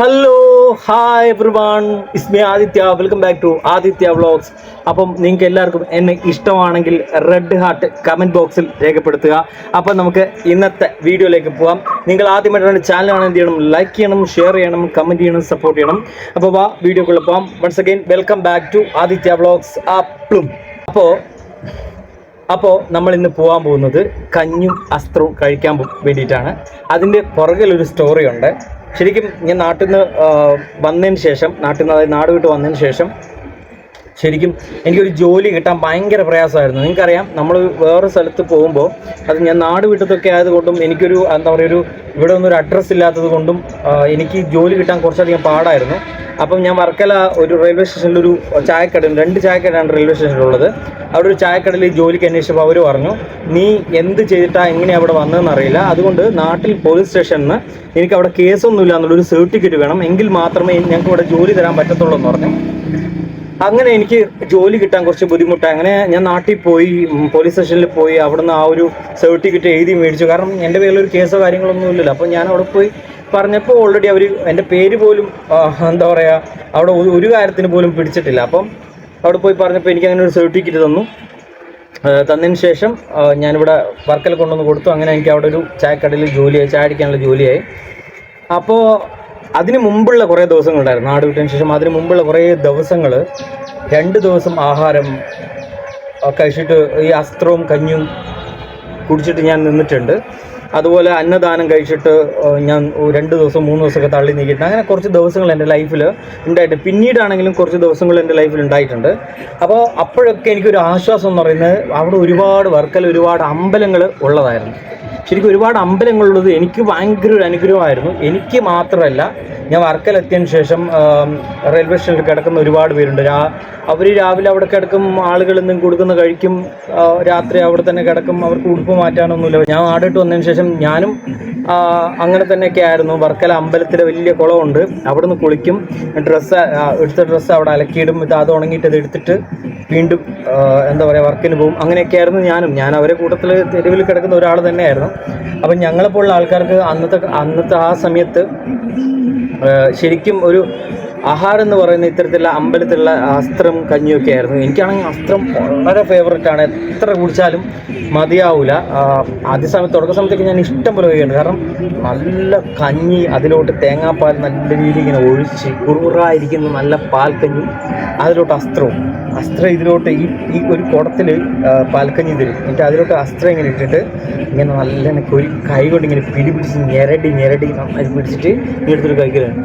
Hello hi everyone it's me Aditya welcome back to Aditya vlogs അപ്പം നിങ്ങൾക്ക് എല്ലാവർക്കും എന്നെ ഇഷ്ടമാണെങ്കിൽ റെഡ് ഹാർട്ട് കമന്റ് ബോക്സിൽ രേഖപ്പെടുത്തുക. അപ്പം നമുക്ക് ഇന്നത്തെ വീഡിയോയിലേക്ക് പോകാം നിങ്ങൾ ആദ്യമായിട്ടാണ് ചാനലാണ് എന്ത് ചെയ്യണം? ലൈക്ക് ചെയ്യണം ഷെയർ ചെയ്യണം കമന്റ് ചെയ്യണം സപ്പോർട്ട് ചെയ്യണം. അപ്പോൾ വാ വീഡിയോക്കുള്ള പോകാം once again welcome back to Aditya vlogs അപ്ലും അപ്പോൾ അപ്പോൾ നമ്മൾ ഇന്ന് പോകാൻ പോകുന്നത് കഞ്ഞും അസ്ത്രവും കഴിക്കാൻ വേണ്ടിയിട്ടാണ്. അതിന്റെ പുറകിലൊരു സ്റ്റോറി ഉണ്ട്. ശരിക്കും ഞാൻ നാട്ടിൽ നിന്ന് വന്നതിന് ശേഷം നാട്ടിൽ നിന്ന് അതായത് നാട് വിട്ട് വന്നതിന് ശേഷം ശരിക്കും എനിക്കൊരു ജോലി കിട്ടാൻ ഭയങ്കര പ്രയാസമായിരുന്നു. നിങ്ങൾക്കറിയാം നമ്മൾ വേറെ സ്ഥലത്ത് പോകുമ്പോൾ അത് ഞാൻ നാട് വിട്ടതൊക്കെ ആയതുകൊണ്ടും എനിക്കൊരു എന്താ പറയുക ഒരു ഇവിടെ ഒന്നും ഒരു അഡ്രസ്സ് ഇല്ലാത്തത് കൊണ്ടും എനിക്ക് ജോലി കിട്ടാൻ കുറച്ചധികം പാടായിരുന്നു. അപ്പം ഞാൻ വർക്കല ഒരു റെയിൽവേ സ്റ്റേഷനിലൊരു ചായക്കട രണ്ട് ചായക്കടയാണ് റെയിൽവേ സ്റ്റേഷനിലുള്ളത് അവിടെ ഒരു ചായക്കടലിൽ ജോലിക്ക് അന്വേഷിച്ചപ്പോൾ അവർ പറഞ്ഞു നീ എന്ത് ചെയ്തിട്ടാ എങ്ങനെയാണ് അവിടെ വന്നതെന്ന് അറിയില്ല. അതുകൊണ്ട് നാട്ടിൽ പോലീസ് സ്റ്റേഷനിൽ നിന്ന് എനിക്ക് അവിടെ കേസൊന്നുമില്ല എന്നുള്ളൊരു സർട്ടിഫിക്കറ്റ് വേണം. എങ്കിൽ മാത്രമേ ഞങ്ങൾക്ക് ഇവിടെ ജോലി തരാൻ പറ്റത്തുള്ളൂ എന്ന് പറഞ്ഞു. അങ്ങനെ എനിക്ക് ജോലി കിട്ടാൻ കുറച്ച് ബുദ്ധിമുട്ടായി അങ്ങനെ ഞാൻ നാട്ടിൽ പോയി പോലീസ് സ്റ്റേഷനിൽ പോയി. അവിടുന്ന് ആ ഒരു സർട്ടിഫിക്കറ്റ് എഴുതി മേടിച്ചു. കാരണം എന്റെ പേരിൽ ഒരു കേസോ കാര്യങ്ങളൊന്നും ഇല്ലല്ലോ. അപ്പോൾ ഞാൻ അവിടെ പോയി പറഞ്ഞപ്പോൾ ഓൾറെഡി അവർ എന്റെ പേര് പോലും എന്താ പറയുക അവിടെ ഒരു- ഒരു കാര്യത്തിന് പോലും പിടിച്ചിട്ടില്ല. അപ്പം അവിടെ പോയി പറഞ്ഞപ്പോൾ എനിക്ക് അങ്ങനെ ഒരു സർട്ടിഫിക്കറ്റ് തന്നു. തന്നതിന് ശേഷം ഞാനിവിടെ വർക്കല കൊണ്ടുവന്ന് കൊടുത്തു. അങ്ങനെ എനിക്ക് അവിടെ ഒരു ചായക്കടയിൽ ജോലിയായി ചായ അടിക്കാനുള്ള ജോലിയായി. അപ്പോൾ അതിന് മുമ്പുള്ള കുറേ ദിവസങ്ങളുണ്ടായിരുന്നു. നാട് വിട്ടതിന് ശേഷം അതിന് മുമ്പുള്ള കുറേ ദിവസങ്ങൾ രണ്ട് ദിവസം ആഹാരം കഴിച്ചിട്ട് ഈ അസ്ത്രവും കഞ്ഞും കുടിച്ചിട്ട് ഞാൻ നിന്നിട്ടുണ്ട്. അതുപോലെ അന്നദാനം കഴിച്ചിട്ട് ഞാൻ രണ്ട് ദിവസം മൂന്ന് ദിവസമൊക്കെ തള്ളി നീക്കിയിട്ടുണ്ട്. അങ്ങനെ കുറച്ച് ദിവസങ്ങൾ എന്റെ ലൈഫിൽ ഉണ്ടായിട്ട്. പിന്നീടാണെങ്കിലും കുറച്ച് ദിവസങ്ങൾ എന്റെ ലൈഫിൽ ഉണ്ടായിട്ടുണ്ട്. അപ്പോൾ അപ്പോഴൊക്കെ എനിക്കൊരു ആശ്വാസം എന്ന് പറയുന്നത് അവിടെ ഒരുപാട് വർക്കൽ ഒരുപാട് അമ്പലങ്ങൾ ഉള്ളതായിരുന്നു. ശരിക്കും ഒരുപാട് അമ്പലങ്ങളുള്ളത് എനിക്ക് ഭയങ്കര ഒരു അനുഗ്രഹമായിരുന്നു. എനിക്ക് മാത്രമല്ല ഞാൻ വർക്കലെത്തിയതിന് ശേഷം റെയിൽവേ സ്റ്റേഷനിൽ കിടക്കുന്ന ഒരുപാട് പേരുണ്ട്. രാ അവർ രാവിലെ അവിടെ കിടക്കും ആളുകൾ എന്തും കൊടുക്കുന്ന കഴിക്കും രാത്രി അവിടെ തന്നെ കിടക്കും അവർക്ക് ഉടുപ്പ് മാറ്റാനൊന്നുമില്ല. ഞാൻ ആടിട്ട് വന്നതിന് ശേഷം ഞാനും അങ്ങനെ തന്നെയൊക്കെ ആയിരുന്നു. വർക്കല അമ്പലത്തിലെ വലിയ കുളമുണ്ട്. അവിടെ നിന്ന് കുളിക്കും. ഡ്രസ്സ് എടുത്ത ഡ്രസ്സ് അവിടെ അലക്കിയിടും. ഇത് അത് ഉണങ്ങിയിട്ട് എടുത്തിട്ട് വീണ്ടും എന്താ പറയുക വർക്കിന് പോകും. അങ്ങനെയൊക്കെ ആയിരുന്നു ഞാനും. ഞാൻ അവരെ കൂട്ടത്തിൽ തെരുവിൽ കിടക്കുന്ന ഒരാൾ തന്നെയായിരുന്നു. അപ്പം ഞങ്ങളെപ്പോലുള്ള ആൾക്കാർക്ക് അന്നത്തെ അന്നത്തെ ആ സമയത്ത് ശരിക്കും ഒരു ആഹാരം എന്ന് പറയുന്ന ഇത്തരത്തിലുള്ള അമ്പലത്തിലുള്ള അസ്ത്രം കഞ്ഞിയൊക്കെ ആയിരുന്നു. എനിക്കാണെങ്കിൽ അസ്ത്രം വളരെ ഫേവററ്റ് ആണ്. എത്ര കുടിച്ചാലും മതിയാവില്ല ആദ്യ സമയത്ത് തുടക്ക സമയത്തൊക്കെ ഞാൻ ഇഷ്ടം പോലെ കഴിയുന്നുണ്ട് കാരണം നല്ല കഞ്ഞി അതിലോട്ട് തേങ്ങാപ്പാൽ നല്ല രീതിയിൽ ഇങ്ങനെ ഒഴിച്ച് കുറുറായിരിക്കുന്ന നല്ല പാൽക്കഞ്ഞി അതിലോട്ട് അസ്ത്രവും. അസ്ത്രം ഇതിലോട്ട് ഈ ഈ ഒരു കുടത്തിൽ പാൽക്കഞ്ഞി തരും. എന്നിട്ട് അതിലോട്ട് അസ്ത്രം ഇങ്ങനെ ഇട്ടിട്ട് ഇങ്ങനെ നല്ല ഒരു കൈ കൊണ്ട് ഇങ്ങനെ പിടി പിടിച്ച് ഞെരടി ഞെരടി നന്നായി പിടിച്ചിട്ട് ഈ എടുത്തിട്ട് കഴിക്കലാണ്.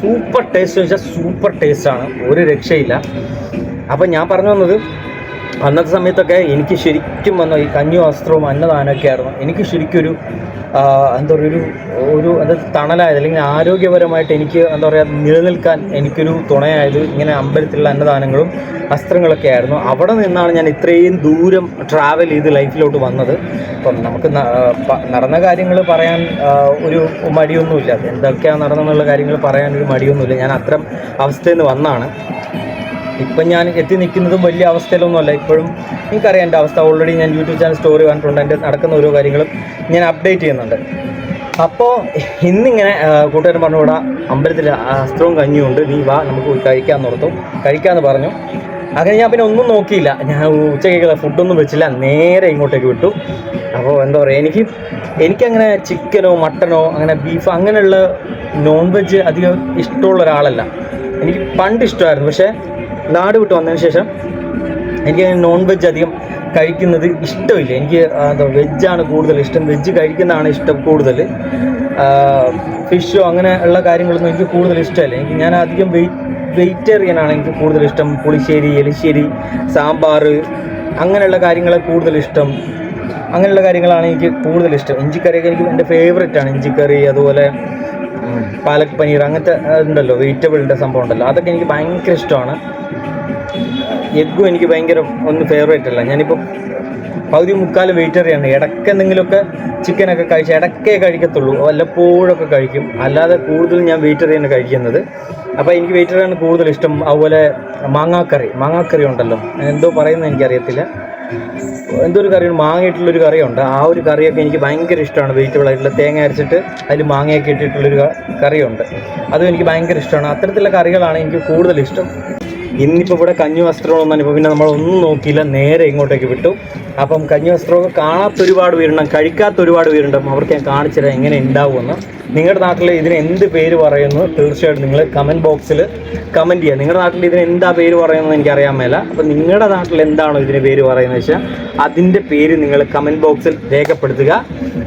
സൂപ്പർ ടേസ്റ്റ് വെച്ചാൽ സൂപ്പർ ടേസ്റ്റാണ് ഒരു രക്ഷയില്ല. അപ്പം ഞാൻ പറഞ്ഞു വന്നത് അന്നത്തെ സമയത്തൊക്കെ എനിക്ക് ശരിക്കും വന്ന ഈ കഞ്ഞി വസ്ത്രവും അന്നദാനമൊക്കെ ആയിരുന്നു. എനിക്ക് ശരിക്കും ഒരു എന്താ പറയുക ഒരു ഒരു എന്താ തണലായത് അല്ലെങ്കിൽ ആരോഗ്യപരമായിട്ട് എനിക്ക് എന്താ പറയുക നിലനിൽക്കാൻ എനിക്കൊരു തുണയായത് ഇങ്ങനെ അമ്പലത്തിലുള്ള അന്നദാനങ്ങളും വസ്ത്രങ്ങളൊക്കെ ആയിരുന്നു. അവിടെ നിന്നാണ് ഞാൻ ഇത്രയും ദൂരം ട്രാവൽ ചെയ്ത് ലൈഫിലോട്ട് വന്നത്. അപ്പം നമുക്ക് നടന്ന കാര്യങ്ങൾ പറയാൻ ഒരു മടിയൊന്നുമില്ല. എന്തൊക്കെയാണ് നടന്നെന്നുള്ള കാര്യങ്ങൾ പറയാൻ ഒരു മടിയൊന്നുമില്ല. ഞാൻ അത്തരം അവസ്ഥയിൽ നിന്ന് വന്നാണ്. ഇപ്പം ഞാൻ എത്തി നിൽക്കുന്നതും വലിയ അവസ്ഥയിലൊന്നുമല്ല. ഇപ്പോഴും എനിക്കറിയാം എന്റെ അവസ്ഥ. ഓൾറെഡി ഞാൻ യൂട്യൂബ് ചാനൽ സ്റ്റോറി കണ്ടിട്ടുണ്ട്. എന്റെ നടക്കുന്ന ഓരോ കാര്യങ്ങളും ഞാൻ അപ്ഡേറ്റ് ചെയ്യുന്നുണ്ട്. അപ്പോൾ ഇന്നിങ്ങനെ കൂട്ടുകാരൻ പറഞ്ഞു ഇവിടെ അമ്പലത്തിൽ അസ്ത്രവും കഞ്ഞിയുണ്ട്. നീ വാ നമുക്ക് കഴിക്കാൻ ഓർത്തു കഴിക്കാമെന്ന് പറഞ്ഞു. അങ്ങനെ ഞാൻ പിന്നെ ഒന്നും നോക്കിയില്ല. ഞാൻ ഉച്ചയ്ക്കുള്ള ഫുഡൊന്നും വെച്ചില്ല. നേരെ ഇങ്ങോട്ടേക്ക് വിട്ടു. അപ്പോൾ എന്താ പറയുക എനിക്ക് എനിക്കങ്ങനെ ചിക്കനോ മട്ടനോ അങ്ങനെ ബീഫ് അങ്ങനെയുള്ള നോൺ വെജ് അധികം ഇഷ്ടമുള്ള ഒരാളല്ല. എനിക്ക് പണ്ട് ഇഷ്ടമായിരുന്നു. പക്ഷേ നാട് വിട്ട് വന്നതിന് ശേഷം എനിക്ക് നോൺ വെജ് അധികം കഴിക്കുന്നത് ഇഷ്ടമില്ല. എനിക്ക് എന്താ വെജാണ് കൂടുതൽ ഇഷ്ടം. വെജ് കഴിക്കുന്നതാണ് ഇഷ്ടം കൂടുതൽ. ഫിഷോ അങ്ങനെ ഉള്ള കാര്യങ്ങളൊന്നും എനിക്ക് കൂടുതൽ ഇഷ്ടമല്ല. എനിക്ക് ഞാൻ അധികം വെയിറ്റ് വെജിറ്റേറിയനാണ് എനിക്ക് കൂടുതൽ ഇഷ്ടം. പുളിശ്ശേരി എലിശ്ശേരി സാമ്പാർ അങ്ങനെയുള്ള കാര്യങ്ങളെ കൂടുതൽ ഇഷ്ടം. അങ്ങനെയുള്ള കാര്യങ്ങളാണ് എനിക്ക് കൂടുതൽ ഇഷ്ടം. ഇഞ്ചിക്കറിയൊക്കെ എനിക്ക് എന്റെ ഫേവറേറ്റ് ആണ്. ഇഞ്ചിക്കറി അതുപോലെ പാലക് പനീർ അങ്ങനത്തെ ഉണ്ടല്ലോ വെജിറ്റബിളിന്റെ സംഭവം ഉണ്ടല്ലോ. അതൊക്കെ എനിക്ക് ഭയങ്കര ഇഷ്ടമാണ്. എഗ്ഗും എനിക്ക് ഭയങ്കര ഒന്നും ഫേവറേറ്റ് അല്ല. ഞാനിപ്പോൾ പകുതി മുക്കാലും വെജിറ്റേറിയാണ് ഇടയ്ക്ക് എന്തെങ്കിലുമൊക്കെ ചിക്കനൊക്കെ കഴിച്ച് ഇടയ്ക്കേ കഴിക്കത്തുള്ളൂ. വല്ലപ്പോഴൊക്കെ കഴിക്കും. അല്ലാതെ കൂടുതലും ഞാൻ വെജിറ്റേറിയാണ് കഴിക്കുന്നത്. അപ്പോൾ എനിക്ക് വെജിറ്റേറിയാണ് കൂടുതൽ ഇഷ്ടം. അതുപോലെ മാങ്ങാക്കറി. മാങ്ങാക്കറി ഉണ്ടല്ലോ. എന്തോ പറയുന്നത് എനിക്കറിയത്തില്ല. എന്തോ ഒരു കറിയുണ്ട്? മാങ്ങയിട്ടുള്ളൊരു കറിയുണ്ട്. ആ ഒരു കറിയൊക്കെ എനിക്ക് ഭയങ്കര ഇഷ്ടമാണ്. വെജിറ്റബിൾ ആയിട്ടുള്ള തേങ്ങ അരച്ചിട്ട് അതിൽ മാങ്ങയൊക്കെ ഇട്ടിട്ടുള്ളൊരു കറിയുണ്ട്. അതും എനിക്ക് ഭയങ്കര ഇഷ്ടമാണ്. അത്തരത്തിലുള്ള കറികളാണ് എനിക്ക് കൂടുതൽ ഇഷ്ടം. ഇന്നിപ്പോൾ ഇവിടെ കഞ്ഞി വസ്ത്രമൊന്നും ഇപ്പോൾ പിന്നെ നമ്മളൊന്നും നോക്കിയില്ല. നേരെ ഇങ്ങോട്ടേക്ക് വിട്ടു. അപ്പം കഞ്ഞി വസ്ത്രമൊക്കെ കാണാത്ത ഒരുപാട് പേരുണ്ടാകും കഴിക്കാത്ത ഒരുപാട് പേരുണ്ടാകും അവർക്ക് ഞാൻ കാണിച്ചു തരാം എങ്ങനെ ഉണ്ടാവുമെന്ന്. നിങ്ങളുടെ നാട്ടിൽ ഇതിന് എന്ത് പേര് പറയുന്നു? തീർച്ചയായിട്ടും നിങ്ങൾ കമന്റ് ബോക്സിൽ കമന്റ് ചെയ്യുക. നിങ്ങളുടെ നാട്ടിൽ ഇതിന് എന്താ പേര് പറയുന്നത് എനിക്ക് അറിയാൻ മേല. അപ്പം നിങ്ങളുടെ നാട്ടിൽ എന്താണോ ഇതിന് പേര് പറയുന്നത് വെച്ചാൽ അതിന്റെ പേര് നിങ്ങൾ കമന്റ് ബോക്സിൽ രേഖപ്പെടുത്തുക.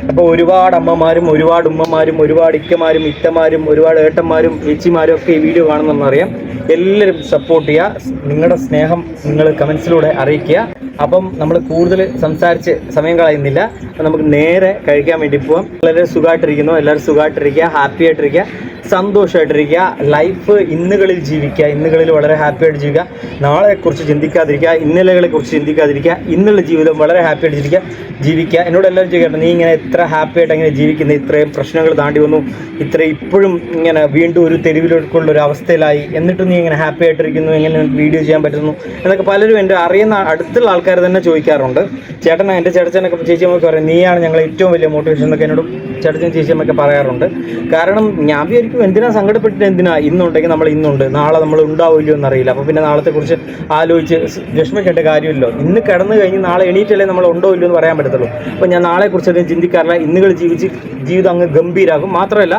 അപ്പോൾ ഒരുപാട് അമ്മമാരും ഒരുപാട് ഉമ്മമാരും ഒരുപാട് ഇക്കമാരും ഇത്തമാരും ഒരുപാട് ഏട്ടന്മാരും ചേച്ചിമാരും ഒക്കെ ഈ വീഡിയോ കാണുന്നതെന്നറിയാം എല്ലാവരും സപ്പോർട്ട് ചെയ്യുക. നിങ്ങളുടെ സ്നേഹം നിങ്ങൾ കമൻസിലൂടെ അറിയിക്കുക. അപ്പം നമ്മൾ കൂടുതൽ സംസാരിച്ച് സമയം കളയുന്നില്ല. നമുക്ക് നേരെ കഴിക്കാൻ വേണ്ടി പോവാം. എല്ലാവരും സുഖമായിട്ടിരിക്കുന്നു എല്ലാവരും സുഖമായിട്ടിരിക്കുക ഹാപ്പി ആയിട്ടിരിക്കുക. സന്തോഷമായിട്ടിരിക്കുക ലൈഫ് ഇന്നുകളിൽ ജീവിക്കുക. ഇന്നുകളിൽ വളരെ ഹാപ്പി ആയിട്ട് ജീവിക്കുക. നാളെക്കുറിച്ച് ചിന്തിക്കാതിരിക്കുക. ഇന്നലകളെ കുറിച്ച് ചിന്തിക്കാതിരിക്കുക. ഇന്നുള്ള ജീവിതം വളരെ ഹാപ്പി ആയിട്ട് ജീവിക്കുക. ജീവിക്കുക. എന്നോട് എല്ലാവരും ചോദിക്കട്ടെ നീ ഇങ്ങനെ എത്ര ഹാപ്പി ആയിട്ട് ജീവിക്കുന്നു? ഇത്രയും പ്രശ്നങ്ങൾ താണ്ടി വന്നു. ഇത്ര ഇപ്പോഴും ഇങ്ങനെ വീണ്ടും ഒരു തെരുവിലേക്കുള്ള ഒരു അവസ്ഥയിലായി. എന്നിട്ടും നീ ഇങ്ങനെ ഹാപ്പി ആയിട്ടിരിക്കുന്നു? എങ്ങനെ വീഡിയോ ചെയ്യാൻ പറ്റുന്നു? എന്നൊക്കെ പലരും എന്റെ അറിയുന്ന അടുത്തുള്ള ആൾക്കാർ തന്നെ ചോദിക്കാറുണ്ട്. ചേട്ടൻ എന്റെ ചേട്ടച്ചനൊക്കെ ചേച്ചിയമ്മൊക്കെ പറയും നീയാണ് ഞങ്ങൾ ഏറ്റവും വലിയ മോട്ടിവേഷൻ എന്നൊക്കെ എന്നോട് ചേട്ടച്ചൻ ചേച്ചിയമ്മൊക്കെ പറയാറുണ്ട്. കാരണം ഞാൻ വിചാരിക്കും എന്തിനാ സങ്കടപ്പെട്ടിട്ട് എന്തിനാ ഇന്നുണ്ടെങ്കിൽ നമ്മൾ ഇന്നുണ്ട് നാളെ നമ്മൾ ഉണ്ടാവില്ലയോ എന്നറിയില്ല. അപ്പോൾ പിന്നെ നാളത്തെക്കുറിച്ച് ആലോചിച്ച് വിഷമിക്കേണ്ട കാര്യമില്ലല്ലോ. ഇന്ന് കിടന്നു കഴിഞ്ഞ് നാളെ എണീറ്റല്ലേ നമ്മൾ ഉണ്ടോ ഇല്ലോ എന്ന് പറയാൻ പറ്റത്തുള്ളൂ. അപ്പോൾ ഞാൻ നാളെക്കുറിച്ച് അധികം ചിന്തിക്കാറില്ല. ഇന്നുകൾ ജീവിച്ച് ജീവിതം അങ്ങ് ഗംഭീരാകും. മാത്രമല്ല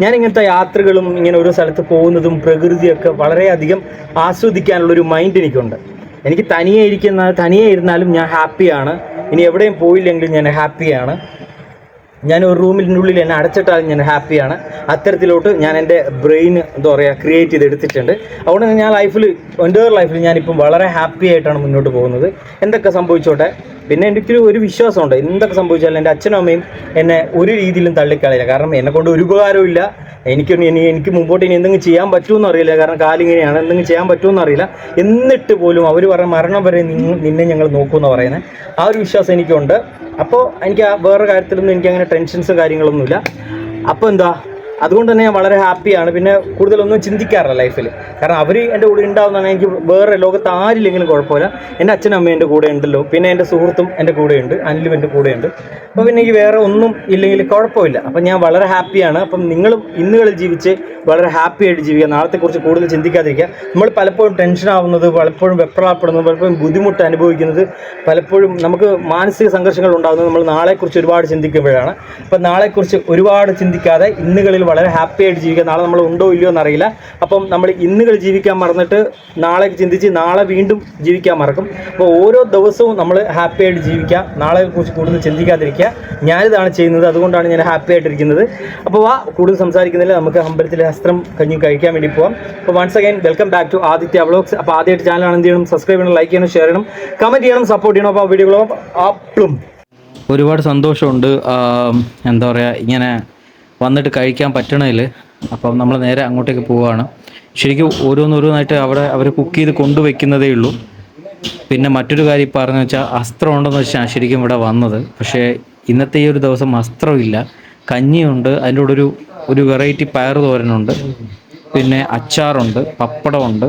ഞാൻ ഇങ്ങനത്തെ യാത്രകളും ഇങ്ങനെ ഓരോ സ്ഥലത്ത് പോകുന്നതും പ്രകൃതിയൊക്കെ വളരെയധികം ആസ്വദിക്കാനുള്ളൊരു മൈൻഡ് എനിക്കുണ്ട്. എനിക്ക് തനിയെ ഇരിക്കുന്ന തനിയെ ഇരുന്നാലും ഞാൻ ഹാപ്പിയാണ്. ഇനി എവിടെയും പോയില്ലെങ്കിലും ഞാൻ ഹാപ്പിയാണ്. ഞാൻ ഒരു റൂമിന്റെ ഉള്ളിൽ എന്നെ അടച്ചിട്ടാൽ ഞാൻ ഹാപ്പിയാണ്. അത്തരത്തിലോട്ട് ഞാൻ എന്റെ ബ്രെയിൻ എന്താ പറയുക ക്രിയേറ്റ് ചെയ്ത് എടുത്തിട്ടുണ്ട് അതുകൊണ്ട് ഞാൻ ലൈഫിൽ എന്റെ ലൈഫിൽ ഞാനിപ്പം വളരെ ഹാപ്പി ആയിട്ടാണ് മുന്നോട്ട് പോകുന്നത്. എന്തൊക്കെ സംഭവിച്ചോട്ടെ? പിന്നെ എനിക്ക് ഒരു വിശ്വാസമുണ്ട്. എന്തൊക്കെ സംഭവിച്ചാലും എന്റെ അച്ഛനും അമ്മയും എന്നെ ഒരു രീതിയിലും തള്ളിക്കളയില്ല. കാരണം എന്നെ കൊണ്ട് ഒരു ഉപകാരവും ഇല്ല എനിക്ക് ഇനി എനിക്ക് മുമ്പോട്ട് ഇനി എന്തെങ്കിലും ചെയ്യാൻ പറ്റുമെന്ന് അറിയില്ല. കാരണം കാലിങ്ങനെയാണ്. എന്തെങ്കിലും ചെയ്യാൻ പറ്റുമെന്ന് അറിയില്ല. എന്നിട്ട് പോലും അവർ പറഞ്ഞ മരണം വരെ നിന്നെ ഞങ്ങൾ നോക്കുമെന്ന് പറയുന്നത് ആ ഒരു വിശ്വാസം എനിക്കുണ്ട്. അപ്പോൾ എനിക്ക് ആ വേറെ കാര്യത്തിലൊന്നും എനിക്ക് അങ്ങനെ ടെൻഷൻസ് കാര്യങ്ങളൊന്നുമില്ല. അപ്പോൾ എന്താ? അതുകൊണ്ട് തന്നെ ഞാൻ വളരെ ഹാപ്പിയാണ്. പിന്നെ കൂടുതലൊന്നും ചിന്തിക്കാറില്ല ലൈഫിൽ കാരണം അവർ എന്റെ കൂടെ ഉണ്ടാവുന്നതാണ്. എനിക്ക് വേറെ ലോകത്ത് ആരില്ലെങ്കിലും കുഴപ്പമില്ല. എന്റെ അച്ഛനും അമ്മയും എന്റെ കൂടെ ഉണ്ടല്ലോ. പിന്നെ എന്റെ സുഹൃത്തും എന്റെ കൂടെയുണ്ട് അനിലും എന്റെ കൂടെയുണ്ട് അപ്പോൾ പിന്നെ എനിക്ക് വേറെ ഒന്നും ഇല്ലെങ്കിൽ കുഴപ്പമില്ല. അപ്പം ഞാൻ വളരെ ഹാപ്പിയാണ്. അപ്പം നിങ്ങളും ഇന്നുകളിൽ ജീവിച്ച് വളരെ ഹാപ്പി ആയിട്ട് ജീവിക്കുക. നാളത്തെക്കുറിച്ച് കൂടുതൽ ചിന്തിക്കാതിരിക്കുക. നമ്മൾ പലപ്പോഴും ടെൻഷൻ ആവുന്നത് പലപ്പോഴും വെപ്രാളപ്പെടുന്നത് പലപ്പോഴും ബുദ്ധിമുട്ട് അനുഭവിക്കുന്നത് പലപ്പോഴും നമുക്ക് മാനസിക സംഘർഷങ്ങൾ ഉണ്ടാകുന്നത് നമ്മൾ നാളെക്കുറിച്ച് ഒരുപാട് ചിന്തിക്കുമ്പോഴാണ്. അപ്പം നാളെക്കുറിച്ച് ഒരുപാട് ചിന്തിക്കാതെ ഇന്നുകളിൽ വളരെ ഹാപ്പി ആയിട്ട് ജീവിക്കുക നാളെ നമ്മൾ ഉണ്ടോ ഇല്ലയോ എന്നറിയില്ല. അപ്പം നമ്മൾ ഇന്നുകൾ ജീവിക്കാൻ മറന്നിട്ട് നാളെ ചിന്തിച്ച് നാളെ വീണ്ടും ജീവിക്കാൻ മറക്കും. അപ്പോൾ ഓരോ ദിവസവും നമ്മൾ ഹാപ്പി ആയിട്ട് ജീവിക്കുക. നാളെക്കുറിച്ച് കൂടുതൽ ചിന്തിക്കാതിരിക്കുക. ഞാനിതാണ് ചെയ്യുന്നത്. അതുകൊണ്ടാണ് ഞാൻ ഹാപ്പി ആയിട്ടിരിക്കുന്നത് അപ്പോൾ വാ കൂടുതൽ സംസാരിക്കുന്നില്ല. നമുക്ക് അമ്പലത്തിലെ വസ്ത്രം കഞ്ഞി കഴിക്കാൻ വേണ്ടി പോവാം. അപ്പോൾ once again welcome back to Aditya vlogs അപ്പോൾ ആദ്യമായിട്ട് ചാനൽ എന്ത് ചെയ്യണം? സബ്സ്ക്രൈബ് ചെയ്യണം ലൈക്ക് ചെയ്യണം ഷെയർ ചെയ്യണം. കമന്റ് ചെയ്യണം സപ്പോർട്ട് ചെയ്യണം. അപ്പോൾ ആ വീഡിയോകളോ ആപ്പിളും ഒരുപാട് സന്തോഷമുണ്ട്. എന്താ പറയുക ഇങ്ങനെ വന്നിട്ട് കഴിക്കാൻ പറ്റണതിൽ അപ്പം നമ്മൾ നേരെ അങ്ങോട്ടേക്ക് പോവുകയാണ് ശരിക്കും ഓരോന്നോരോന്നായിട്ട് അവിടെ അവർ കുക്ക് ചെയ്ത് കൊണ്ടുവയ്ക്കുന്നതേ ഉള്ളൂ. പിന്നെ മറ്റൊരു കാര്യം പറഞ്ഞു വെച്ചാൽ അസ്ത്രം ഉണ്ടെന്ന് വെച്ചാൽ ശരിക്കും ഇവിടെ വന്നത്. പക്ഷേ ഇന്നത്തെ ഈ ഒരു ദിവസം അസ്ത്രമില്ല കഞ്ഞിയുണ്ട് അതിന്റെ കൂടെ ഒരു ഒരു വെറൈറ്റി പയർ തോരനുണ്ട്. പിന്നെ അച്ചാറുണ്ട് പപ്പടമുണ്ട്.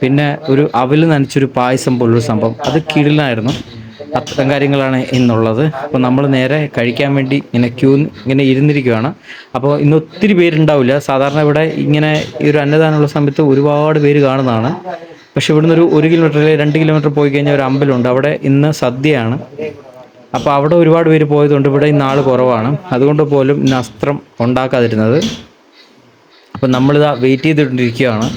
പിന്നെ ഒരു അവൽ നനച്ചൊരു പായസം പോലൊരു സംഭവം. അത് കിടിലായിരുന്നു അത്തരം കാര്യങ്ങളാണ് ഇന്നുള്ളത്. അപ്പോൾ നമ്മൾ നേരെ കഴിക്കാൻ വേണ്ടി ഇങ്ങനെ ക്യൂ ഇങ്ങനെ ഇരുന്നിരിക്കുകയാണ് അപ്പോൾ ഇന്ന് ഒത്തിരി പേരുണ്ടാവില്ല. സാധാരണ ഇവിടെ ഇങ്ങനെ ഈ ഒരു അന്നദാനമുള്ള സമയത്ത് ഒരുപാട് പേര് കാണുന്നതാണ്. പക്ഷെ ഇവിടുന്ന് ഒരു ഒരു കിലോമീറ്റർ അല്ലെങ്കിൽ രണ്ട് കിലോമീറ്റർ പോയി കഴിഞ്ഞാൽ ഒരു അമ്പലമുണ്ട്. അവിടെ ഇന്ന് സദ്യയാണ്. അപ്പോൾ അവിടെ ഒരുപാട് പേര് പോയതുകൊണ്ട് ഇവിടെ ഇന്ന് ആൾ കുറവാണ്. അതുകൊണ്ട് പോലും ഇന്ന് അസ്ത്രം ഉണ്ടാക്കാതിരുന്നത്. അപ്പം നമ്മളിതാ വെയിറ്റ് ചെയ്തിട്ടിരിക്കുകയാണ്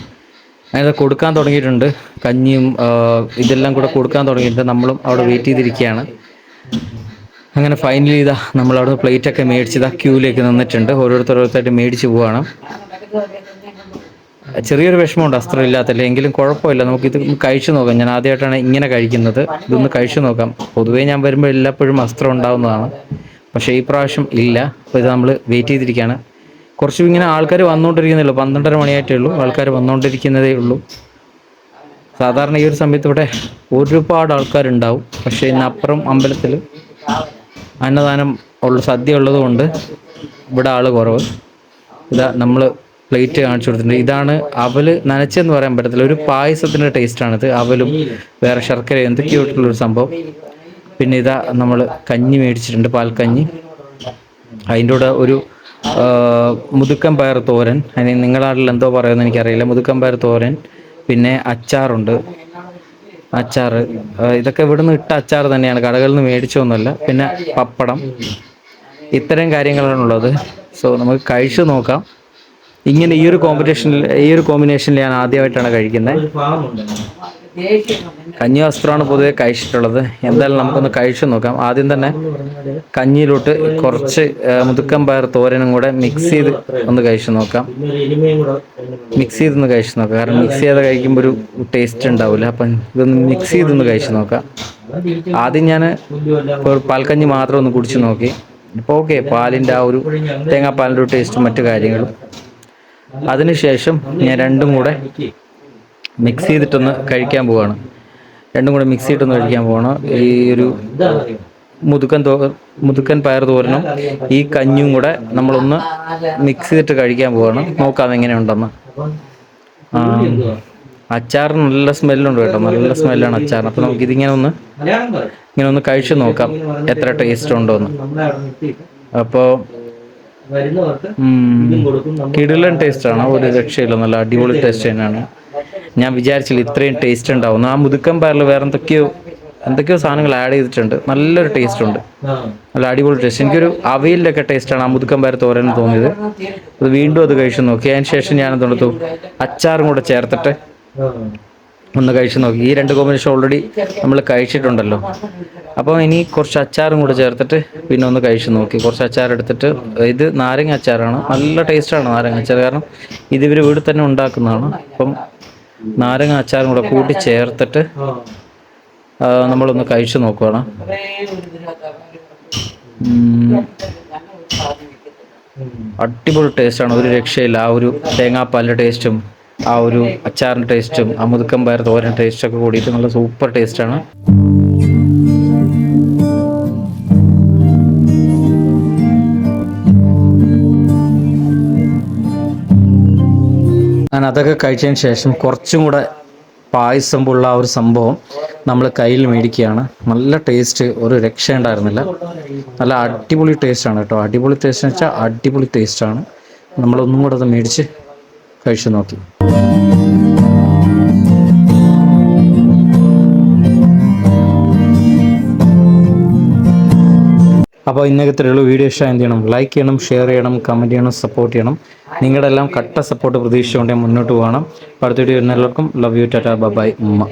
അതിനത് കൊടുക്കാൻ തുടങ്ങിയിട്ടുണ്ട്. കഞ്ഞിയും ഇതെല്ലാം കൂടെ കൊടുക്കാൻ തുടങ്ങിയിട്ടുണ്ട്. നമ്മളും അവിടെ വെയിറ്റ് ചെയ്തിരിക്കുകയാണ്. അങ്ങനെ ഫൈനലി ഇതാ നമ്മൾ അവിടെ പ്ലേറ്റ് ഒക്കെ മേടിച്ച് ഇതാ ക്യൂവിലേക്ക് നിന്നിട്ടുണ്ട്. ഓരോരുത്തർ ഓരോരുത്തരായിട്ട് മേടിച്ച് പോവാണ്. ചെറിയൊരു വിഷമമുണ്ട്. അസ്ത്രം ഇല്ലാത്തല്ലേ? എങ്കിലും കുഴപ്പമില്ല. നമുക്ക് ഇത് കഴിച്ചു നോക്കാം. ഞാൻ ആദ്യമായിട്ടാണ് ഇങ്ങനെ കഴിക്കുന്നത്. ഇതൊന്ന് കഴിച്ചു നോക്കാം. പൊതുവേ ഞാൻ വരുമ്പോൾ എല്ലാപ്പോഴും അസ്ത്രം ഉണ്ടാവുന്നതാണ്. പക്ഷേ ഈ പ്രാവശ്യം ഇല്ല. അപ്പോൾ ഇത് നമ്മൾ വെയിറ്റ് ചെയ്തിരിക്കുകയാണ്. കുറച്ചും ഇങ്ങനെ ആൾക്കാർ വന്നുകൊണ്ടിരിക്കുന്നേ ഉള്ളൂ പന്ത്രണ്ടര മണിയായിട്ടേ ഉള്ളൂ. ആൾക്കാർ വന്നുകൊണ്ടിരിക്കുന്നതേ ഉള്ളൂ. സാധാരണ ഈ ഒരു സമയത്ത് ഇവിടെ ഒരുപാട് ആൾക്കാരുണ്ടാവും. പക്ഷേ ഇന്നപ്പുറം അമ്പലത്തിൽ അന്നദാനം ഉള്ള സദ്യ ഉള്ളത് കൊണ്ട് ഇവിടെ ആൾ കുറവ്. ഇതാ നമ്മൾ പ്ലേറ്റ് കാണിച്ചു കൊടുത്തിട്ടുണ്ട്. ഇതാണ് അവൽ നനച്ചെന്ന് പറയാൻ പറ്റത്തില്ല. ഒരു പായസത്തിന്റെ ടേസ്റ്റാണിത്. അവലും വേറെ ശർക്കര എന്തൊക്കെയോ ഇട്ടുള്ളൊരു സംഭവം. പിന്നെ ഇതാ നമ്മൾ കഞ്ഞി മേടിച്ചിട്ടുണ്ട്. പാൽക്കഞ്ഞി. അതിന്റെ കൂടെ ഒരു ആ, മുതുക്കൻ പയർ തോരൻ. അതിന് നിങ്ങളുടെ നാട്ടിൽ എന്തോ പറയുമെന്ന് എനിക്കറിയില്ല. മുതുക്കം പയർ തോരൻ പിന്നെ അച്ചാറുണ്ട്. അച്ചാർ ഇതൊക്കെ ഇവിടുന്ന് ഇട്ട അച്ചാർ തന്നെയാണ്. കടകളിൽ നിന്ന് മേടിച്ചൊന്നുമല്ല പിന്നെ പപ്പടം. ഇത്തരം കാര്യങ്ങളാണ് ഉള്ളത്. സോ നമുക്ക് കഴിച്ചു നോക്കാം. ഇങ്ങനെ ഈ ഒരു കോമ്പറ്റീഷനിൽ ഈ ഒരു കോമ്പിനേഷനിൽ ഞാൻ ആദ്യമായിട്ടാണ് കഴിക്കുന്നത്. കഞ്ഞി വസ്ത്രമാണ് പൊതുവെ കഴിച്ചിട്ടുള്ളത്. എന്തായാലും നമുക്കൊന്ന് കഴിച്ചു നോക്കാം. ആദ്യം തന്നെ കഞ്ഞിയിലോട്ട് കുറച്ച് മുതുക്കം പയർ തോരനും കൂടെ മിക്സ് ചെയ്ത് ഒന്ന് കഴിച്ചു നോക്കാം. മിക്സ് ചെയ്തൊന്ന് കഴിച്ചു നോക്കാം. കാരണം മിക്സ് ചെയ്ത് കഴിക്കുമ്പോൾ ഒരു ടേസ്റ്റ് ഉണ്ടാവില്ല അപ്പം ഇതൊന്ന് മിക്സ് ചെയ്തൊന്ന് കഴിച്ചു നോക്കാം. ആദ്യം ഞാൻ പാൽക്കഞ്ഞി മാത്രം ഒന്ന് കുടിച്ചു നോക്കി. ഇപ്പോൾ ഓക്കെ പാലിന്റെ ആ ഒരു തേങ്ങാപ്പാലിന്റെ ഒരു ടേസ്റ്റും മറ്റു കാര്യങ്ങളും. അതിനുശേഷം ഞാൻ രണ്ടും കൂടെ മിക്സ് ചെയ്തിട്ടൊന്ന് കഴിക്കാൻ പോവാണ്. രണ്ടും കൂടെ മിക്സ് ചെയ്തിട്ടൊന്ന് കഴിക്കാൻ പോവാണ്. ഈ ഒരു മുതുക്കൻ തോ മുതുക്കൻ പയർ തോരനും ഈ കഞ്ഞും കൂടെ നമ്മളൊന്ന് മിക്സ് ചെയ്തിട്ട് കഴിക്കാൻ പോവാണ്. നോക്കാം എങ്ങനെയുണ്ടെന്ന് അച്ചാറിന് നല്ല സ്മെല്ലുണ്ട് കേട്ടോ. നല്ല സ്മെല്ലാണ് അച്ചാറിന്. അപ്പൊ നമുക്ക് ഇതിങ്ങനെ ഒന്ന് ഇങ്ങനെ ഒന്ന് കഴിച്ചു നോക്കാം. എത്ര ടേസ്റ്റ് ഉണ്ടോ എന്ന് അപ്പോ കിടിലൻ ടേസ്റ്റ് ആണ്. ഒരു രക്ഷയില്ല. നല്ല അടിപൊളി ടേസ്റ്റ് തന്നെയാണ്. ഞാൻ വിചാരിച്ചില്ല ഇത്രയും ടേസ്റ്റ് ഉണ്ടാവും. ആ മുതുക്കൻ പയറിൽ വേറെ എന്തൊക്കെയോ എന്തൊക്കെയോ സാധനങ്ങൾ ആഡ് ചെയ്തിട്ടുണ്ട്. നല്ലൊരു ടേസ്റ്റ് ഉണ്ട്. നല്ല അടിപൊളി ടേസ്റ്റ് എനിക്കൊരു അവയിലൊക്കെ ടേസ്റ്റാണ് ആ മുതുക്കം പയർ തോരൻ തോന്നിയത്. അത് വീണ്ടും അത് കഴിച്ചു നോക്കി. അതിന് ശേഷം ഞാൻ എന്തെടുത്തു അച്ചാറും കൂടെ ചേർത്തിട്ട് ഒന്ന് കഴിച്ചു നോക്കി. ഈ രണ്ട് കോമ്പിനേഷൻ ഓൾറെഡി നമ്മൾ കഴിച്ചിട്ടുണ്ടല്ലോ. അപ്പോൾ ഇനി കുറച്ച് അച്ചാറും കൂടെ ചേർത്തിട്ട് പിന്നെ ഒന്ന് കഴിച്ചു നോക്കി. കുറച്ച് അച്ചാർ എടുത്തിട്ട് ഇത് നാരങ്ങ അച്ചാറാണ്. നല്ല ടേസ്റ്റാണ് നാരങ്ങ അച്ചാർ. കാരണം ഇത് ഇവർ വീട്ടിൽ തന്നെ ഉണ്ടാക്കുന്നതാണ്. അപ്പം നാരങ്ങ അച്ചാറും കൂടെ കൂട്ടി ചേർത്തിട്ട് ആ, നമ്മളൊന്ന് കഴിച്ചു നോക്കുവാണ്. അടിപൊളി ടേസ്റ്റാണ്. ഒരു രക്ഷയില്ല. ആ ഒരു തേങ്ങാപ്പാലിന്റെ ടേസ്റ്റും ആ ഒരു അച്ചാറിന്റെ ടേസ്റ്റും ആ മുതുക്കം പയർ തോരൻ ടേസ്റ്റൊക്കെ കൂടിയിട്ട് നല്ല സൂപ്പർ ടേസ്റ്റാണ്. അതൊക്കെ കഴിച്ചതിന് ശേഷം കുറച്ചും കൂടെ പായസം പുള്ള ഒരു സംഭവം നമ്മൾ കയ്യിൽ മേടിക്കുകയാണ്. നല്ല ടേസ്റ്റ് ഒരു രക്ഷ ഉണ്ടായിരുന്നില്ല. നല്ല അടിപൊളി ടേസ്റ്റ് ആണ് കേട്ടോ. അടിപൊളി ടേസ്റ്റ് എന്ന് വെച്ചാൽ അടിപൊളി ടേസ്റ്റ് ആണ്. നമ്മളൊന്നും കൂടെ അത് മേടിച്ച് കഴിച്ചു നോക്കി. അപ്പോൾ ഇന്നകത്തിലുള്ള വീഡിയോ ഇഷ്ടം എന്ത് ചെയ്യണം? ലൈക്ക് ചെയ്യണം ഷെയർ ചെയ്യണം കമന്റ് ചെയ്യണം സപ്പോർട്ട് ചെയ്യണം. നിങ്ങളുടെ എല്ലാം കട്ട സപ്പോർട്ട് പ്രതീക്ഷിച്ചുകൊണ്ട് മുന്നോട്ട് പോകണം. അടുത്ത വീഡിയോ എല്ലാവർക്കും ലവ് യു ടാറ്റ ബൈ ഉമ്മ.